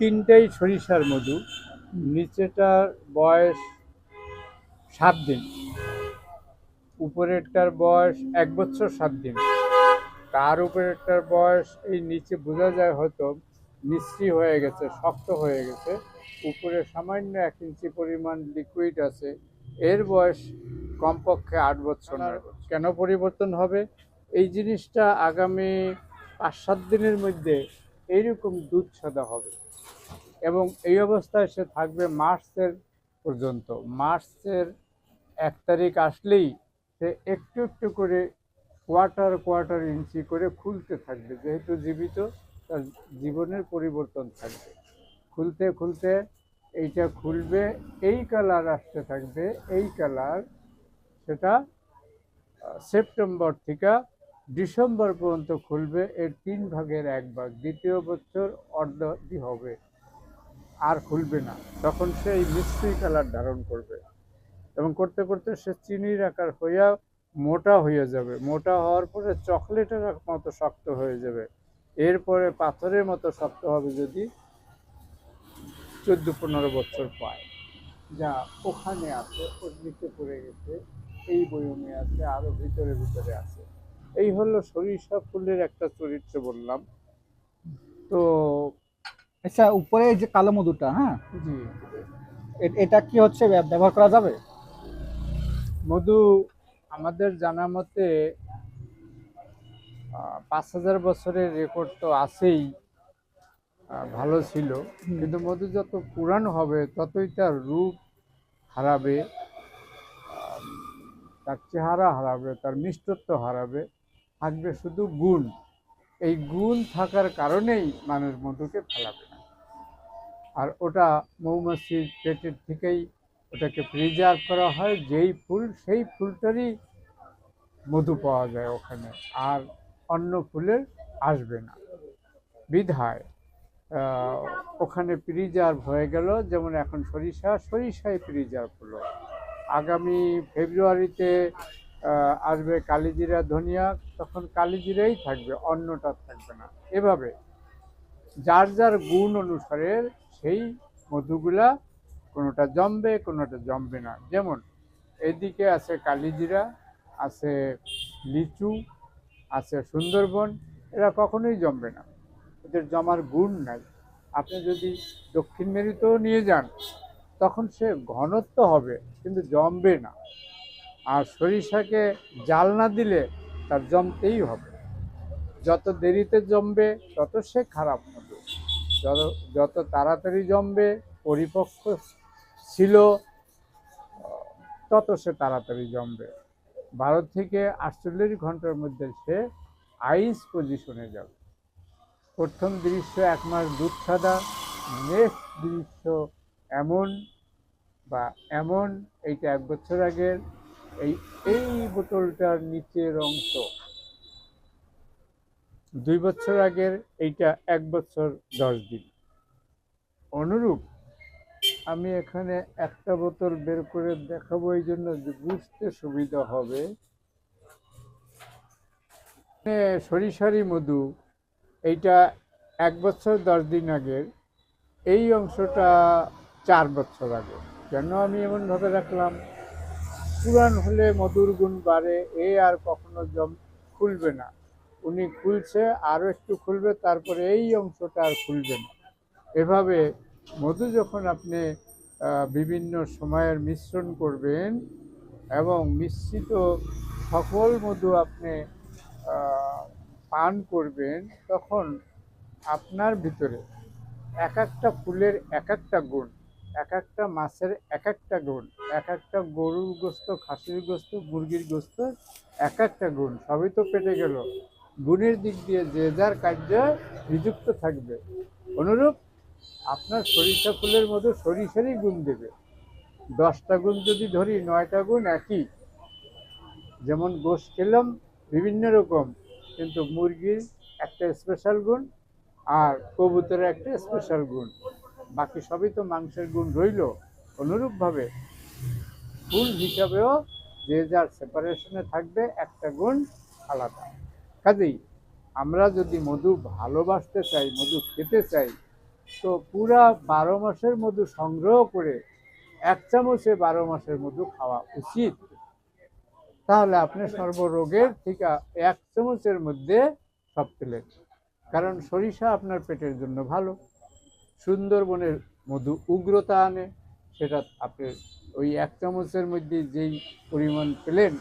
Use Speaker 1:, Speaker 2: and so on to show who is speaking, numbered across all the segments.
Speaker 1: তিনটাই সরিষার মধু, নিচেটার বয়স সাত দিন, উপরেরটার বয়স এক বছর সাত দিন। তার উপরেরটার বয়স এই নিচে বোঝা যায় হয়তো মিষ্টি হয়ে গেছে, শক্ত হয়ে গেছে। উপরে সামান্য এক ইঞ্চি পরিমাণ লিকুইড আছে। এর বয়স কমপক্ষে আট বছর। কেন পরিবর্তন হবে? এই জিনিসটা আগামী পাঁচ সাত দিনের মধ্যে এইরকম দুধ সাদা হবে। এবং এই অবস্থায় সে থাকবে মার্চের পর্যন্ত। মার্চের এক তারিখ আসলেই সে একটু একটু করে কোয়ার্টার কোয়ার্টার ইঞ্চি করে খুলতে থাকবে, যেহেতু জীবিত, তার জীবনের পরিবর্তন থাকবে। খুলতে খুলতে এইটা খুলবে, এই কালার আসতে থাকবে, এই কালার সেটা সেপ্টেম্বর থেকে ডিসেম্বর পর্যন্ত খুলবে, এর তিন ভাগের এক ভাগ। দ্বিতীয় বছর অর্ধি হবে। আর খুলবে না। তখন সে এই মিষ্টি কালার ধারণ করবে। এবং করতে করতে সে চিনির আকার হইয়া মোটা হয়ে যাবে। মোটা হওয়ার পরে চকলেটের মতো শক্ত হয়ে যাবে। এরপরে পাথরের মতো শক্ত হবে যদি চোদ্দ পনেরো বছর পায়। যা ওখানে আছে, ওর পড়ে গেছে, এই বয়মে আছে আরও ভিতরে ভিতরে আছে। এই হলো সরিষা ফুলের একটা চরিত্র বললাম। তো
Speaker 2: আচ্ছা উপরে যে কালো মধুটা হ্যাঁ?
Speaker 1: জি।
Speaker 2: এটা কি হচ্ছে ব্যবহার করা যাবে?
Speaker 1: মধু আমাদের জানা মতে পাঁচ হাজার বছরের রেকর্ড তো আছেই ভালো ছিল। কিন্তু মধু যত পুরানো হবে ততই তার রূপ হারাবে তার চেহারা হারাবে তার মিষ্টত্ব হারাবে থাকবে শুধু গুণ। এই গুণ থাকার কারণেই মানুষ মধুকে ফেলাবে আর ওটা মৌমাছির পেটের থেকেই ওটাকে প্রিজার্ভ করা হয়, যেই ফুল, সেই ফুলটারই মধু পাওয়া যায় ওখানে। আর অন্য ফুলের আসবে না। বিধায় ওখানে প্রিজার্ভ হয়ে গেল। যেমন এখন সরিষা, সরিষায় প্রিজার্ভ হলো। আগামী ফেব্রুয়ারিতে আসবে কালিজিরা ধনিয়া, তখন কালিজিরাই থাকবে, অন্যটা থাকবে না। এভাবে যার যার গুণ অনুসারে সেই মধুগুলা কোনোটা জমবে কোনোটা জমবে না। যেমন এদিকে আছে কালিজিরা, আছে লিচু, আছে সুন্দরবন, এরা কখনোই জমবে না। এদের জমার গুণ নাই। আপনি যদি দক্ষিণ মেরুতেও নিয়ে যান, তখন সে ঘনত্ব হবে, কিন্তু জমবে না। আর সরিষাকে জাল না দিলে তার জমতেই হবে। যত দেরিতে জমবে, তত সে খারাপ। যত তাড়াতাড়ি জমবে, পরিপক্ক ছিল, তত সে তাড়াতাড়ি জমবে। বারো থেকে আটচল্লিশ ঘণ্টার মধ্যে সে আইস পজিশনে যাবে। প্রথম দৃশ্য এক মাস দুধ সাদা নেক্সট দৃশ্য এমন বা এমন, এইটা এক বছর আগের। এই এই বোতলটার নিচের অংশ দুই বছর আগের এইটা এক বছর দশ দিন। অনুরূপ, আমি এখানে একটা বোতল বের করে দেখাবো এই জন্য বুঝতে সুবিধা হবে। সরিষারি মধু, এইটা এক বছর দশ দিন আগের, এই অংশটা চার বছর আগে কেন আমি এমনভাবে রাখলাম? পুরান হলে মধুর গুণ বাড়ে, এ আর কখনো জম খুলবে না। উনি খুলছে আরও একটু খুলবে, তারপরে এই অংশটা আর খুলবে না। এভাবে মধু যখন আপনি বিভিন্ন সময়ের মিশ্রণ করবেন এবং মিশ্রিত সকল মধু আপনি পান করবেন, তখন আপনার ভিতরে এক একটা ফুলের এক একটা গুণ, এক একটা মাছের এক একটা গুণ, এক একটা গরুর গোস্ত, খাসির গোস্ত, মুরগির গোস্ত, এক একটা গুণ, সবই তো পেটে গেল। গুণের দিক দিয়ে যে যার কার্যে নিযুক্ত থাকবে। অনুরূপ, আপনার সরিষা ফুলের মতো সরিষারই গুণ দেবে। দশটা গুণ যদি ধরি, নয়টা গুণ একই। যেমন গোশ খেলাম, বিভিন্ন রকম। কিন্তু মুরগির একটা স্পেশাল গুণ, আর কবুতরের একটা স্পেশাল গুণ। বাকি সবই তো মাংসের গুণ রইল। অনুরূপভাবে, ফুল হিসাবেও যে যার সেপারেশনে থাকবে, একটা গুণ আলাদা। কাজেই আমরা যদি মধু ভালোবাসতে চাই, মধু খেতে চাই, তো পুরা বারো মাসের মধু সংগ্রহ করে এক চামচে বারো মাসের মধু খাওয়া উচিত। তাহলে আপনি সর্বরোগের থেকে এক চামচের মধ্যে সব পেলেন কারণ সরিষা আপনার পেটের জন্য ভালো। সুন্দরবনের মধু উগ্রতা আনে। সেটা আপনি ওই এক চামচের মধ্যে যেই পরিমাণ পেলেন,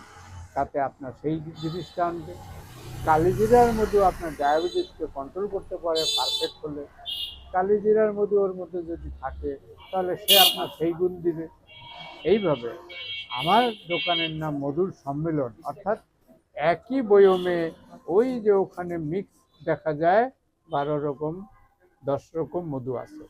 Speaker 1: তাতে আপনার সেই জিনিসটা আনবে। কালিজিরার মধু আপনার ডায়াবেটিসকে কন্ট্রোল করতে পারে পারফেক্ট হলে। কালিজিরার মধু ওর মধ্যে যদি থাকে, তাহলে সে আপনার সেই গুণ দিবে। এইভাবে আমার দোকানের নাম মধুর সম্মেলন। অর্থাৎ একই বয়মে ওই যে ওখানে মিক্স দেখা যায়, বারো রকম, দশ রকম মধু আছে।